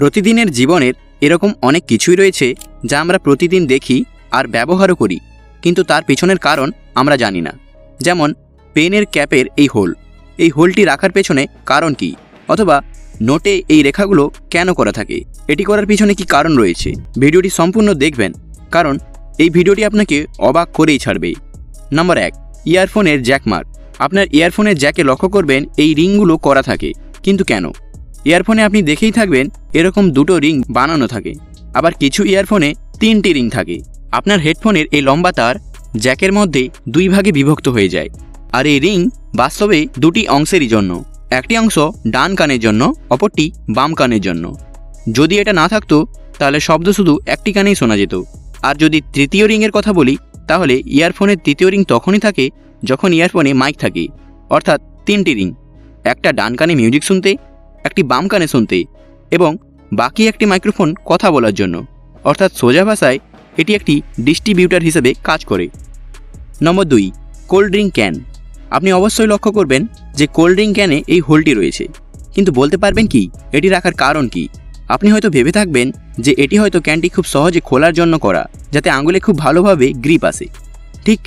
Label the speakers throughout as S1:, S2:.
S1: প্রতিদিনের জীবনের এরকম অনেক কিছুই রয়েছে যা আমরা প্রতিদিন দেখি আর ব্যবহারও করি, কিন্তু তার পেছনের কারণ আমরা জানি না। যেমন, পেনের ক্যাপের এই হোল। এই হোলটি রাখার পেছনে কারণ কি? অথবা, নোটে এই রেখাগুলো কেন করা থাকে? এটি করার পিছনে কি কারণ রয়েছে? ভিডিওটি সম্পূর্ণ দেখবেন, কারণ এই ভিডিওটি আপনাকে অবাক করেই ছাড়বে। নম্বর এক, ইয়ারফোনের জ্যাকমার্ক আপনার ইয়ারফোনের জ্যাকে লক্ষ্য করবেন এই রিংগুলো করা থাকে, কিন্তু কেন? ইয়ারফোনে আপনি দেখেই থাকবেন এরকম দুটো রিং বানানো থাকে। আবার কিছু ইয়ারফোনে তিনটি রিং থাকে। আপনার হেডফোনের এই লম্বা তার জ্যাকের মধ্যে দুই ভাগে বিভক্ত হয়ে যায়। আর এই রিং বাস্তবে দুটি অংশেরই জন্য। একটি অংশ ডান কানের জন্য, অপরটি বাম কানের জন্য। যদি এটা না থাকতো, তাহলে শব্দ শুধু একটি কানেই শোনা যেত। আর যদি তৃতীয় রিংয়ের কথা বলি, তাহলে ইয়ারফোনের তৃতীয় রিং তখনই থাকে যখন ইয়ারফোনে মাইক থাকে। অর্থাৎ তিনটি রিং। একটা ডান কানে মিউজিক শুনতে একটি বাম কানে শুনতে এবং বাকি একটি মাইক্রোফোন কথা বলার জন্য। অর্থাৎ সোজা ভাষায় এটি একটি ডিস্ট্রিবিউটার হিসেবে কাজ করে। নম্বর দুই, কোল্ড ড্রিঙ্ক ক্যান। আপনি অবশ্যই লক্ষ্য করবেন যে কোল্ড ড্রিঙ্ক ক্যানে এই হোলটি রয়েছে। কিন্তু বলতে পারবেন কি, এটি রাখার কারণ কি? আপনি হয়তো ভেবে থাকবেন যে এটি হয়তো ক্যানটি খুব সহজে খোলার জন্য করা, যাতে আঙুলে খুব ভালোভাবে গ্রিপ আসে। ঠিক?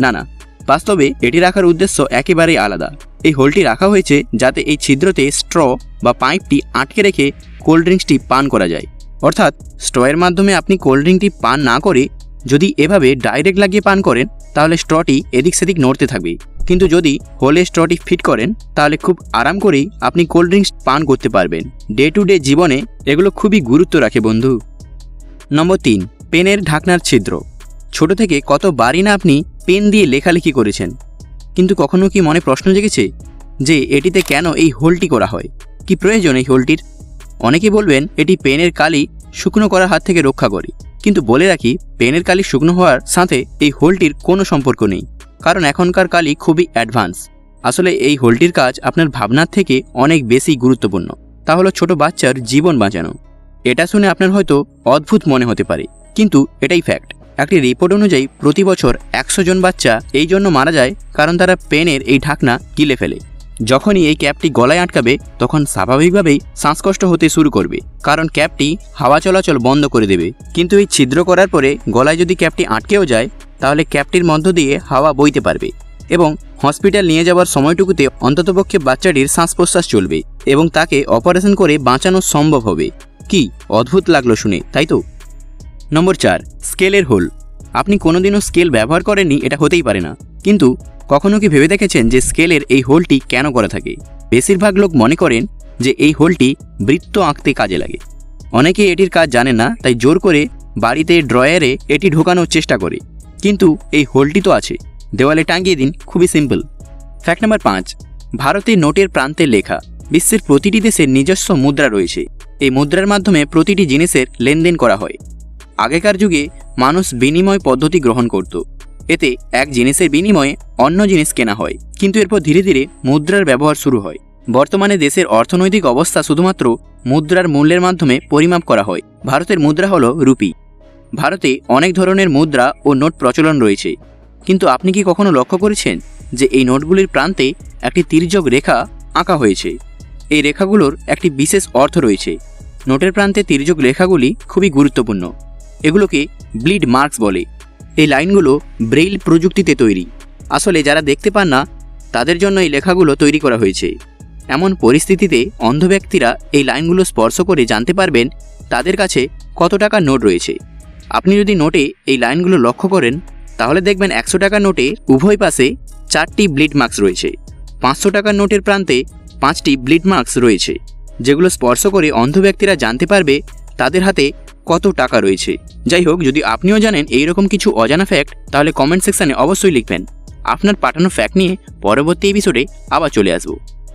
S1: না না। বাস্তবে এটি রাখার উদ্দেশ্য একেবারেই আলাদা। এই হোলটি রাখা হয়েছে যাতে এই ছিদ্রতে স্ট্র বা পাইপটি আটকে রেখে কোল্ড ড্রিঙ্কসটি পান করা যায়। অর্থাৎ, স্ট্রয়ের মাধ্যমে আপনি কোল্ড ড্রিঙ্কটি পান না করে যদি এভাবে ডাইরেক্ট লাগিয়ে পান করেন, তাহলে স্ট্রটি এদিক সেদিক নড়তে থাকবে। কিন্তু যদি হোলে স্ট্রটি ফিট করেন, তাহলে খুব আরাম করেই আপনি কোল্ড ড্রিঙ্কস পান করতে পারবেন। ডে টু ডে জীবনে এগুলো খুবই গুরুত্ব রাখে, বন্ধু। নম্বর তিন, পেনের ঢাকনার ছিদ্র। ছোট থেকে কতবারই না আপনি পেন দিয়ে লেখালেখি করেছেন। কিন্তু কখনো কি মনে প্রশ্ন জেগেছে যে এটিতে কেন এই হোলটি করা হয়? কি প্রয়োজন এই হোলটির? অনেকে বলবেন এটি পেনের কালি শুকনো করার হাত থেকে রক্ষা করে। কিন্তু বলে রাখি, পেনের কালি শুকনো হওয়ার সাথে এই হোলটির কোনো সম্পর্ক নেই। কারণ এখনকার কালি খুবই অ্যাডভান্স। আসলে এই হোলটির কাজ আপনার ভাবনার থেকে অনেক বেশি গুরুত্বপূর্ণ। তা হলো ছোট বাচ্চার জীবন বাঁচানো। এটা শুনে আপনার হয়তো অদ্ভুত মনে হতে পারে, কিন্তু এটাই ফ্যাক্ট একটি রিপোর্ট অনুযায়ী প্রতি বছর একশো জন বাচ্চা এই জন্য মারা যায় কারণ তারা পেনের এই ঢাকনা গিলে ফেলে। যখনই এই ক্যাপটি গলায় আটকাবে, তখন স্বাভাবিকভাবেই শ্বাসকষ্ট হতে শুরু করবে। কারণ ক্যাপটি হাওয়া চলাচল বন্ধ করে দেবে। কিন্তু এই ছিদ্র করার পরে গলায় যদি ক্যাপটি আটকেও যায়, তাহলে ক্যাপটির মধ্য দিয়ে হাওয়া বইতে পারবে এবং হসপিটাল নিয়ে যাওয়ার সময়টুকুতে অন্ততপক্ষে বাচ্চাটির শ্বাস প্রশ্বাস চলবে এবং তাকে অপারেশন করে বাঁচানো সম্ভব হবে। কি অদ্ভুত লাগল শুনে, তাই তো? নম্বর চার, স্কেলের হোল। আপনি কোনোদিনও স্কেল ব্যবহার করেননি, এটা হতেই পারে না। কিন্তু কখনো কি ভেবে দেখেছেন যে স্কেলের এই হোলটি কেন করা থাকে? বেশিরভাগ লোক মনে করেন যে এই হোলটি বৃত্ত আঁকতে কাজে লাগে। অনেকে এটির কাজ জানে না, তাই জোর করে বাড়িতে ড্রয়ারে এটি ঢোকানোর চেষ্টা করে। কিন্তু এই হোলটি তো আছে। দেওয়ালে টাঙিয়ে দিন, খুবই সিম্পল। ফ্যাক্ট নাম্বার পাঁচ, ভারতে নোটের প্রান্তে লেখা, বিশ্বের প্রতিটি দেশের নিজস্ব মুদ্রা রয়েছে। এই মুদ্রার মাধ্যমে প্রতিটি জিনিসের লেনদেন করা হয়। আগেকার যুগে মানুষ বিনিময় পদ্ধতি গ্রহণ করত। এতে এক জিনিসের বিনিময়ে অন্য জিনিস কেনা হয়। কিন্তু এরপর ধীরে ধীরে মুদ্রার ব্যবহার শুরু হয়। বর্তমানে দেশের অর্থনৈতিক অবস্থা শুধুমাত্র মুদ্রার মূল্যের মাধ্যমে পরিমাপ করা হয়। ভারতের মুদ্রা হল রুপি। ভারতে অনেক ধরনের মুদ্রা ও নোট প্রচলন রয়েছে। কিন্তু আপনি কি কখনো লক্ষ্য করেছেন যে এই নোটগুলির প্রান্তে একটি তির্যক রেখা আঁকা হয়েছে? এই রেখাগুলোর একটি বিশেষ অর্থ রয়েছে। নোটের প্রান্তে তির্যক রেখাগুলি খুবই গুরুত্বপূর্ণ। এগুলোকে ব্লিড মার্কস বলে। এই লাইনগুলো ব্রেইল প্রযুক্তিতে তৈরি। আসলে যারা দেখতে পান না, তাদের জন্য এই লেখাগুলো তৈরি করা হয়েছে। এমন পরিস্থিতিতে অন্ধ ব্যক্তিরা এই লাইনগুলো স্পর্শ করে জানতে পারবেন তাদের কাছে কত টাকা নোট রয়েছে। আপনি যদি নোটে এই লাইনগুলো লক্ষ্য করেন, তাহলে দেখবেন একশো টাকার নোটে উভয় পাশে চারটি ব্লিড মার্কস রয়েছে। পাঁচশো টাকার নোটের প্রান্তে পাঁচটি ব্লিড মার্কস রয়েছে, যেগুলো স্পর্শ করে অন্ধ ব্যক্তিরা জানতে পারবে তাদের হাতে কত টাকা রয়েছে। যাই হোক, যদি আপনিও জানেন এইরকম কিছু অজানা ফ্যাক্ট তাহলে কমেন্ট সেকশানে অবশ্যই লিখবেন। আপনার পাঠানো ফ্যাক্ট নিয়ে পরবর্তী এপিসোডে আবার চলে আসব।